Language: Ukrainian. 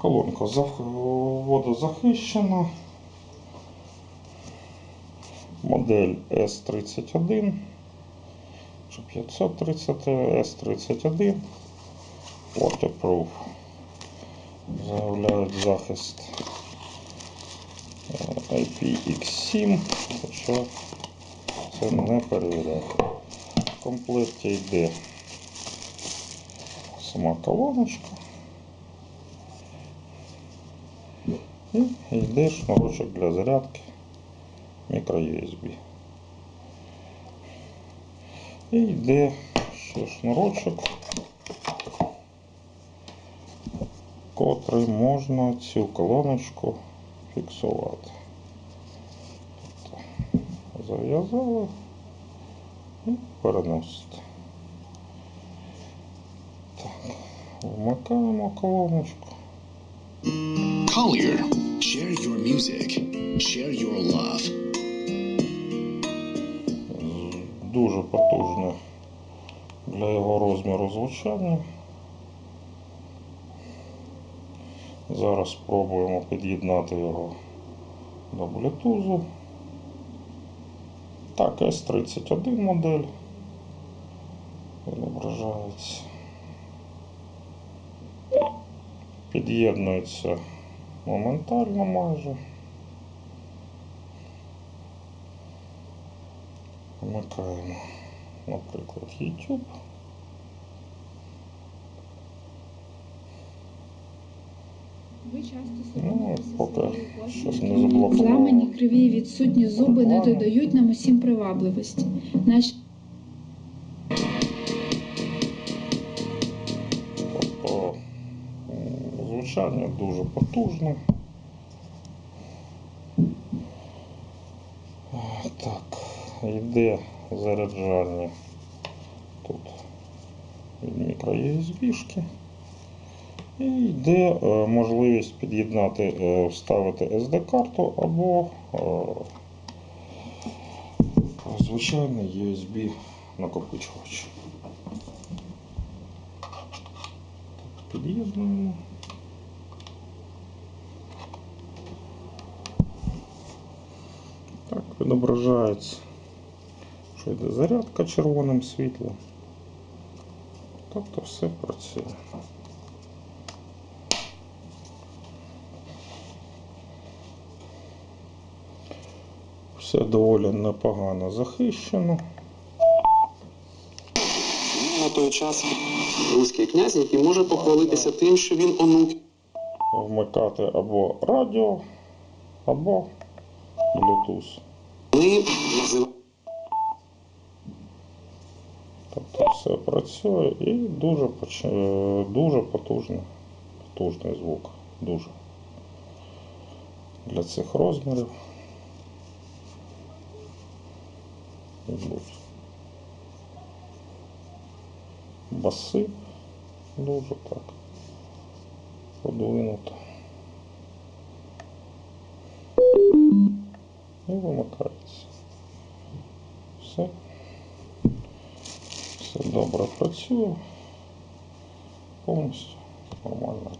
Колонка водозахищена. Модель S31 чи 530 S31 Waterproof. Заявляють захист е, IPX7, хоча це не перевіряє. В комплекті йде сама колоночка. І йде шнурочок для зарядки мікро-USB. І йде ще шнурочок, котрий можна цю колоночку фіксувати. Тобто зав'язали і переносите. Так, вмикаємо колоночку. Collier. Share your music. Share your love. дуже потужне для його розміру звучання. Зараз спробуємо під'єднати його до Bluetooth. Так, S31 модель відображається. Під'єднується моментально майже. Вмикаємо, наприклад, YouTube. Ви часто Ну, поки щось не заблокувало. Зламані, криві, відсутні зуби не додають нам усім привабливості. Наші звучання дуже потужне. Так, йде заряджання тут від мікро-USB-шки. І йде е, можливість під'єднати, е, вставити SD-карту або е, звичайний USB накопичувач. Під'єднуємо. Відображається, що йде зарядка червоним світлом. Тобто все працює. Все доволі непогано захищено. на той час руський князь, який може похвалитися тим, що він онук Вмикати або радіо, або Bluetooth. Ми Тобто все працює і дуже, е, дуже потужний, потужний звук. Дуже. Для цих розмірів. Баси дуже так. Подвинуто. І вимикається. Все. Все добре працює. Повністю нормально.